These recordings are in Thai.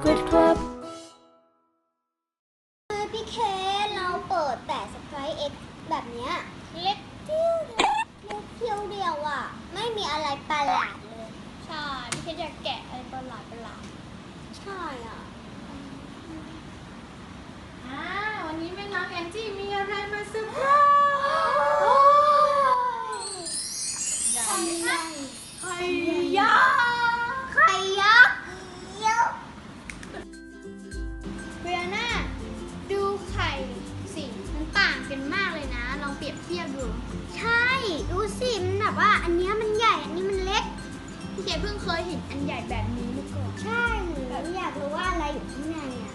Secret Club คือพี่เคสเราเปิดแต่สไปเอ็กแบบเนี้ยเล็กเที่ยวเดียวเล็กเที่ยวเดียวอะ ไม่มีอะไรประหลาดเลย ใช่พี่เคสอยากแกะอะไรประหลาดประหลาดใช่อะอ่าวันนี้แม่น้องแอนจี้มีอะไรมาเซอร์ไพรส์ เห็นอันใหญ่แบบนี้มาก่อนใช่หนูอยากรู้ว่าอะไรอยู่ข้างในอะ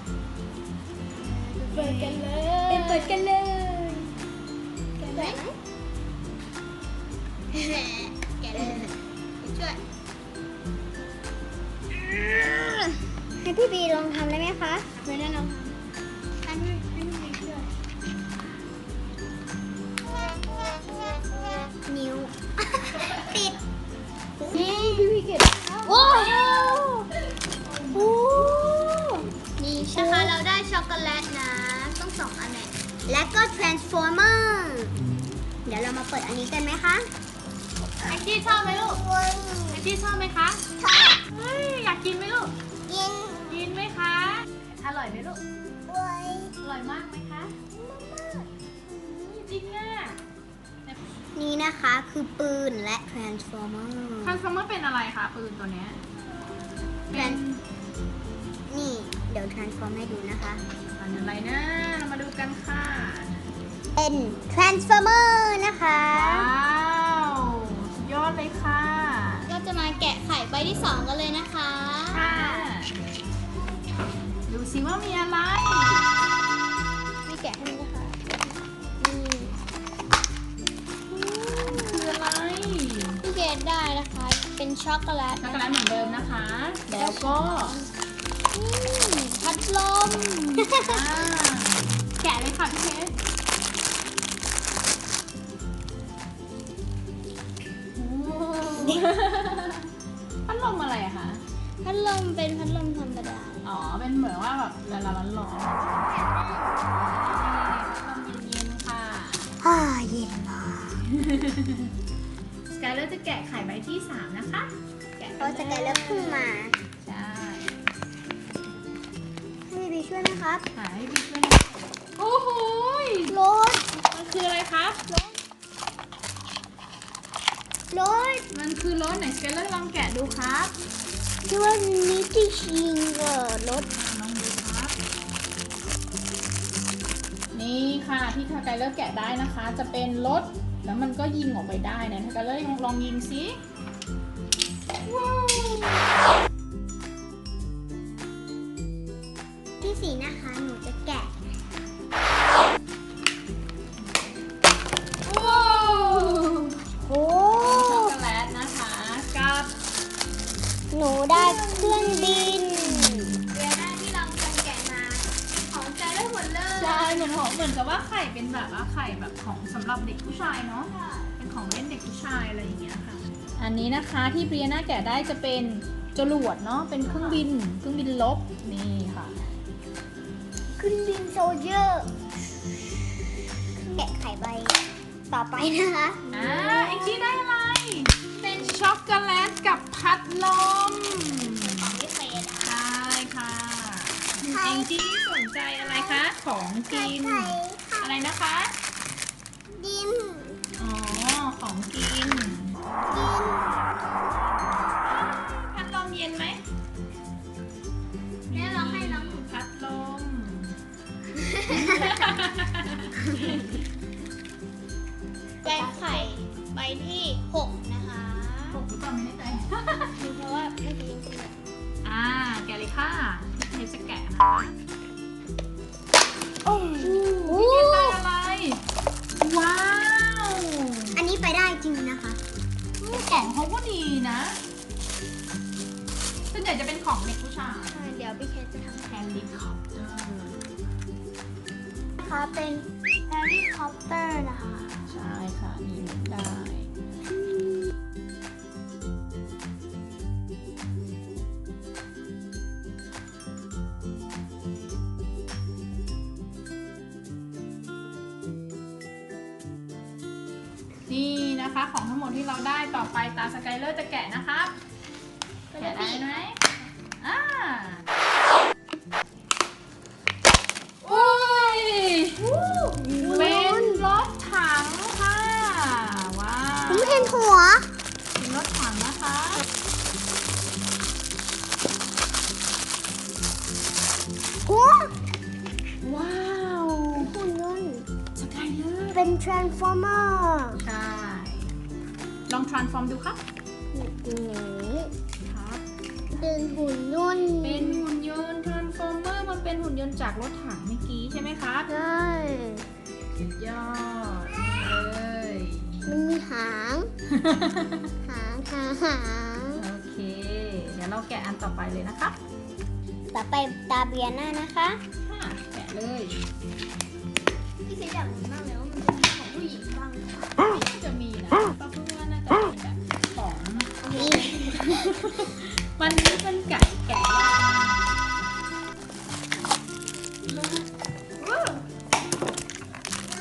เปิดกันเลยเป็นเปิดกันเลยแกะไหมแกะเลยช่วยให้พี่บีลองทำได้ไหม แน่และก็ transformer เดี๋ยวเรามาเปิดอันนี้กันไหมคะแอนจี้ชอบไหมลูกแอนจี้ชอบไหมคะเฮ้ยอยากกินไหมลูก กิน กินไหมคะ อร่อยไหมลูกด้วยอร่อยมากไหมคะจริงอะนี่นะคะคือปืนและ transformer ทรานส์ฟอร์เมอร์เป็นอะไรคะปืนตัวเนี้ยเป็นนี่ เดี๋ยว transform ให้ดูนะคะ อันอะไรนะ เรามาดูกันค่ะ เป็น transformer นะคะ ว้าวสุดยอดเลยค่ะ ก็จะมาแกะไข่ใบที่สองกันเลยนะคะ ค่ะ ดูสิว่ามีอะไร ไม่แกะให้นะคะคืออะไรพี่เกดได้นะคะ เป็นช็อกโกแลตช็อกโกแลตเหมือนเดิมนะคะ แล้วก็อืม พัดลมอ่าแกะเลยค่ะพี่เคสโอ้พัดลมอะไรอะคะ พัดลมเป็นพัดลมธรรมดา อ๋อ เป็นเหมือนว่าแบบเวลาร้อนร้อนๆพัดลมเย็นๆค่ะ อ่าเย็นมากสกายเลอร์จะแกะไข่ใบที่ 3 นะคะ แกะเพราะจะกลายเริ่มขึ้นมา ช่ให้พี่บีช่วยไหมครับหาให้พี่ช่วยนะโอ้โหยรถมันคืออะไรคะรถมันคือรถไหนสกายเลอร์ลองแกะดูครับที่ว่านิติชิงเกอร์รถลองดูครับ นี่ค่ะที่สกายเลอร์แกะได้นะคะ จะเป็นรถแล้วมันก็ยิงออกไปได้นะสกายเลอร์ลองลองยิงสิ เครื่องบินเรียน่าที่เราจะแกะมาของใจได้หมดเลยใช่เหมือนของเหมือนกับว่าไข่เป็นแบบว่าไข่แบบของสำหรับเด็กผู้ชายเนาะเป็นของเล่นเด็กผู้ชายอะไรอย่างเงี้ยค่ะ อันนี้นะคะที่เบรียน่าแกะได้จะเป็นจรวดเนาะเป็นเครื่องบินเครื่องบินลบนี่ค่ะเครื่องบินโซเยอร์แกะไข่ใบต่อไปนะคะอ่าไอที่ได้อะไร เป็นช็อกโกแลตกับพัดลม ของพี่เคสอะ ใช่ค่ะแอ งจี้สนใจอะไรคะ ของกิน อะไรนะคะ ดินอ๋อ ของกิน พัดลมเย็นไหมแม่เราให้น้องพัดลม แกะไข่ใบที่หกนะคะปกหรือเปล่าไม่แน่ใจ เพราะว่าเมื่อกี้ยังเป็นแบบอ่า แกะเลยค่ะ โอ้โหพี่เกดได้อะไร ว้าว อันนี้ไปได้จริงนะคะของเขาก็ดีนะส่วนใหญ่จะเป็นของเด็กผู้ชายเดี๋ยวพี่เคสจะทำแฮร์รี่คอปเตอร์นะคะเป็นแฮร์รี่คอปเตอร์นะคะ ใช่ค่ะนี่หมุนได้ นะคะของทั้งหมดที่เราได้ต่อไปตาสกายเลอร์จะแกะนะครับ แกะได้ไหมอ่าอุ้ยเป็นรถถังค่ะว้าวผมเห็นหัวเป็นรถถังนะคะหัวว้ เลอร์เป็น transformer ใช่ ลอง transform ดูครับอย่างนี้ครับเป็นหุ่นยนต์เป็นหุ่นยนต์ transformer มันเป็นหุ่นยนต์จากรถถังเมื่อกี้ใช่ไหมครับใช่สุดยอดเลยมันมีหาง หางหางหางโอเค เดี๋ยวเราแกะอันต่อไปเลยนะคะ ต่อไปตาเบียน่านะคะค่ะแกะเลยพี่ซีอยากรู้มากเลย บ้างหรือเปล่าน่าจะมีนะป้าเพื่อนน่าจะเป็นแบบของนี่มันนี่เป็นไก่แกะ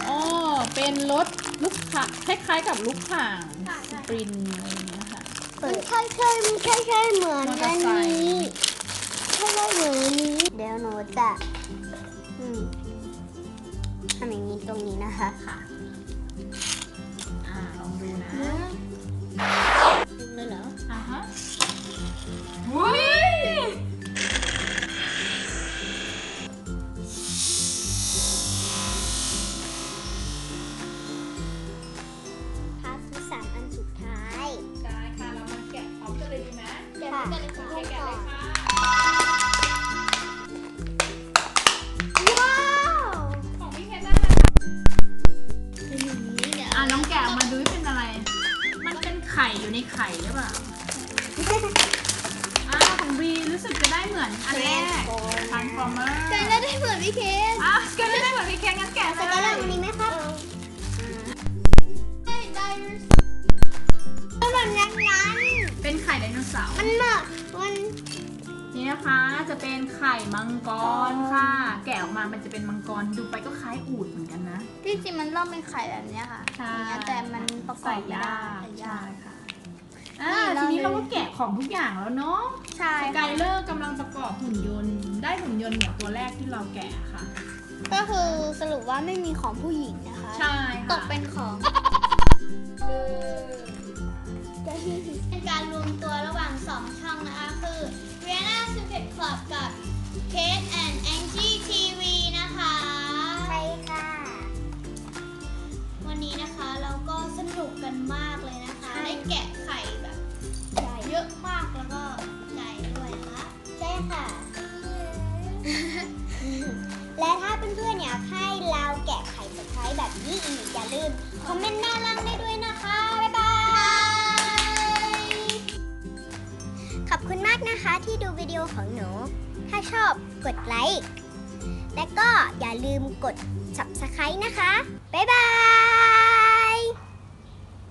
อ๋อเป็นรถลูกข่างคล้ายๆกับลูกข่างใช่ใช่ปรินอะไรอย่างเงี้ยค่ะมันใช่ใช่มันใช่ใช่เหมือนมอเตออัร์นไซค์นี้ใช่ใช่เหมือนอันนี้ เดี๋ยวหนูจะอืมทำอย่างนี้ตรงนี้นะคะค่ะ อ่าลอง ข่อยู่ในไข่หรือเปล่าอ่าของบีรู้สึกจะได้เหมือนอันแรก Transformer ใจแล้วได้เหมือนพี่เคสอะสก็ได้เหมือนพี่เคนงั้นแกะสเลกายเลอร์ยวันนี้ไหมครับได้ได้มันเหมือนนั้นนั้นเป็นไข่ไดโนเสาร์มันเหมือนมันนี่นะคะจะเป็นไข่มังกรค่ะ แกะออกมา มันจะเป็นมังกรดูไปก็คล้ายอูฐเหมือนกันนะ ที่จริงมันต้องเป็นไข่แบบเนี้ยค่ะใช่อย่างเงี้ยแต่มันประกอบไม่ได้ใส่ใส่ยายากกค่ะ อ่าทีนี้เราก็แกะของทุกอย่างแล้วเนาะใช่สกายเลอร์กำลังประกอบหุ่นยนต์ ได้หุ่นยนต์เหมือนตัวแรกที่เราแกะค่ะ ก็คือสรุปว่าไม่มีของผู้หญิงนะคะ ใช่ค่ะตกเป็นของเป็นการรวมตัวระหว่างสองช่องนะคะคือ Rihanna Secret Club กับ Kate and Angie TV นะคะ ใช่ค่ะ วันนี้นะคะเราก็สนุกกันมาก ลืมคอมเมนต์หน้าล่างได้ด้วยนะคะ บ๊ายบาย ขอบคุณมากนะคะที่ดูวิดีโอของหนู ถ้าชอบกดไลค์ และก็อย่าลืมกด subscribe นะคะ บ๊ายบาย